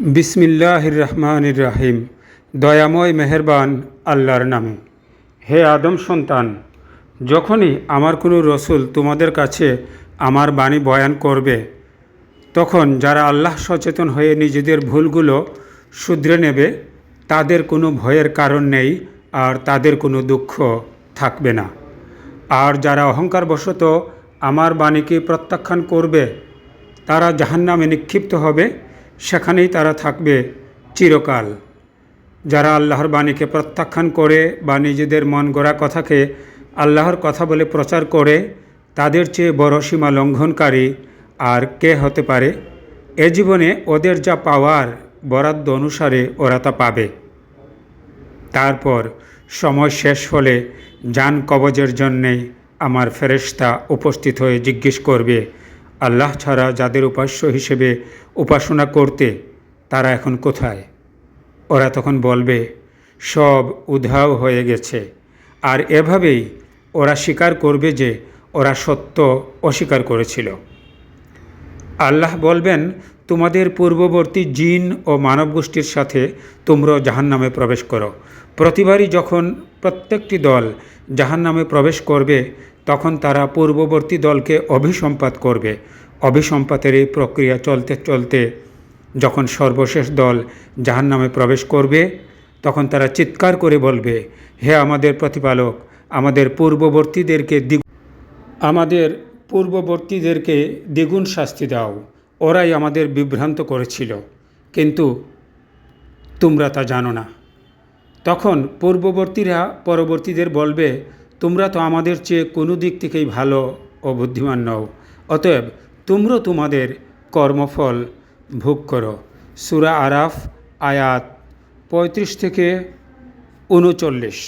বিসমিল্লাহির রহমানির রাহিম দয়াময় মেহেরবান আল্লাহর নামে। হে আদম সন্তান, যখনই আমার কোনো রসুল তোমাদের কাছে আমার বাণী বয়ান করবে, তখন যারা আল্লাহ সচেতন হয়ে নিজেদের ভুলগুলো শুধরে নেবে, তাদের কোনো ভয়ের কারণ নেই আর তাদের কোনো দুঃখ থাকবে না। আর যারা অহংকারবশত আমার বাণীকে প্রত্যাখ্যান করবে, তারা জাহান্নামে নিক্ষিপ্ত হবে সেখানেই তারা থাকবে চিরকাল। যারা আল্লাহর বাণীকে প্রত্যাখ্যান করে বা নিজেদের মন গড়া কথাকে আল্লাহর কথা বলে প্রচার করে, তাদের চেয়ে বড় সীমা লঙ্ঘনকারী আর কে হতে পারে? এ জীবনে ওদের যা পাওয়ার বরাদ্দ অনুসারে ওরা তা পাবে। তারপর সময় শেষ হলে যান কবজের জন্যে আমার ফেরেশতা উপস্থিত হয়ে জিজ্ঞেস করবে আল্লাহ ছাড়া যাদের উপাস্য হিসেবে উপাসনা করতে, তারা এখন কোথায়? ওরা তখন বলবে, সব উধাও হয়ে গেছে। আর এভাবেই ওরা স্বীকার করবে যে ওরা সত্য অস্বীকার করেছিল। আল্লাহ বলবেন, তোমাদের পূর্ববর্তী জিন ও মানব গোষ্ঠীর সাথে তোমরা জাহান্নামে প্রবেশ করো। প্রতিবারই যখন প্রত্যেকটি দল জাহান্নামে প্রবেশ করবে তখন তারা পূর্ববর্তী দলকে অভিসম্পাত করবে। অভিসম্পাতের এই প্রক্রিয়া চলতে চলতে যখন সর্বশেষ দল জাহান্নামে প্রবেশ করবে, তখন তারা চিৎকার করে বলবে, হে আমাদের প্রতিপালক, আমাদের পূর্ববর্তীদেরকে আমাদের পূর্ববর্তীদেরকে দ্বিগুণ শাস্তি দাও। ওরাই আমাদের বিভ্রান্ত করেছিল। কিন্তু তোমরা তা জানো না। তখন পূর্ববর্তীরা পরবর্তীদের বলবে তোমরা তো আমাদের চেয়ে কোনো দিক থেকেই ভালো ও বুদ্ধিমান নও। অতএব তোমরা তোমাদের কর্মফল ভোগ করো। সুরা আরাফ আয়াত পঁয়ত্রিশ থেকে উনচল্লিশ।